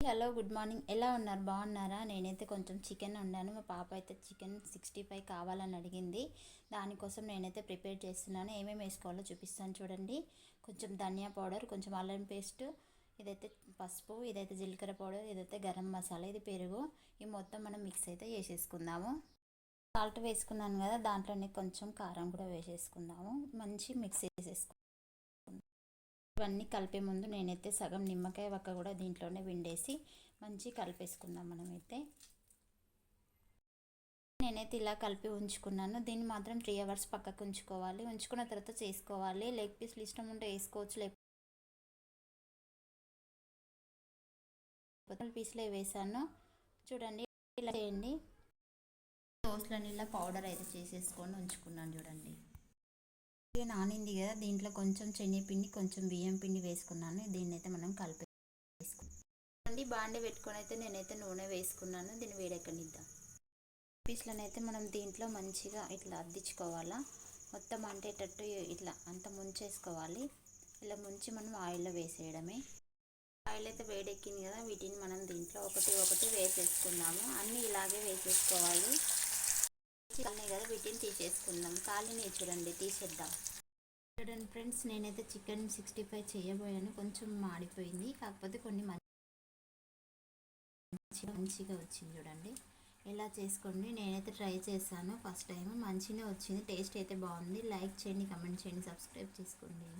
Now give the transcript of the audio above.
Hello good morning. ఎలా ఉన్నారు? బాగున్నారా? నేనైతే కొంచెం చికెన్ వండాను. మా పాప అయితే చికెన్ సిక్స్టీ ఫైవ్ కావాలని అడిగింది. దానికోసం నేనైతే ప్రిపేర్ చేస్తున్నాను. ఏమేమి వేసుకోవాలో చూపిస్తాను చూడండి. కొంచెం ధనియా పౌడర్ కొంచెం అల్లం పేస్ట్ ఇదైతే పసుపు ఇదైతే జీలకర్ర పౌడర్ ఇదైతే గరం మసాలా ఇది పెరుగు. ఈ మొత్తం మనం మిక్స్ అయితే వేసేసుకుందాము సాల్ట్ వేసుకున్నాను కదా దాంట్లోనే కొంచెం కారం కూడా వేసేసుకుందాము. మంచి మిక్స్ చేసేసుకుందాం ఇవన్నీ కలిపే ముందు నేనైతే సగం నిమ్మకాయ వక్క కూడా దీంట్లోనే విండేసి మంచి కలిపేసుకుందాం మనమైతే. నేనైతే ఇలా కలిపి ఉంచుకున్నాను. దీన్ని మాత్రం త్రీ అవర్స్ పక్కకు ఉంచుకోవాలి. ఉంచుకున్న తర్వాత చేసుకోవాలి. లెగ్ పీస్లు ఇష్టం ఉంటే వేసుకోవచ్చు. లేకపోతే పీస్లో వేసాను. చూడండి ఇలా చేయండి. దోశలని ఇలా పౌడర్ అయితే చేసేసుకొని ఉంచుకున్నాను చూడండి. నానింది కదా దీంట్లో కొంచెం శనగపిండి కొంచెం బియ్యం పిండి వేసుకున్నాను. దీన్ని అయితే మనం కలిపి వేసుకుందాం. బాండి పెట్టుకొని అయితే నేనైతే నూనె వేసుకున్నాను. దీన్ని వేడెక్కనిద్దాం. పీస్లను అయితే మనం దీంట్లో మంచిగా ఇట్లా అద్దించుకోవాలా. మొత్తం అంటేటట్టు ఇట్లా అంత ముంచేసుకోవాలి. ఇలా ముంచి మనం ఆయిల్లో వేసేయడమే. ఆయిల్ అయితే వేడెక్కింది కదా వీటిని మనం దీంట్లో ఒకటి ఒకటి వేసేసుకున్నాము అన్నీ ఇలాగే వేసేసుకోవాలి. కాలినాయి కదా వీటిని తీసేసుకుందాం. కాలిని చూడండి తీసేద్దాం. చూడండి ఫ్రెండ్స్ నేనైతే చికెన్ సిక్స్టీ ఫైవ్ చేయబోయాను. కొంచెం మాడిపోయింది. కాకపోతే కొన్ని మంచి మంచిగా వచ్చింది చూడండి. ఎలా చేసుకోండి? నేనైతే ట్రై చేశాను ఫస్ట్ టైం. మంచిగా వచ్చింది. టేస్ట్ అయితే బాగుంది. లైక్ చేయండి కమెంట్ చేయండి సబ్స్క్రైబ్ చేసుకోండి.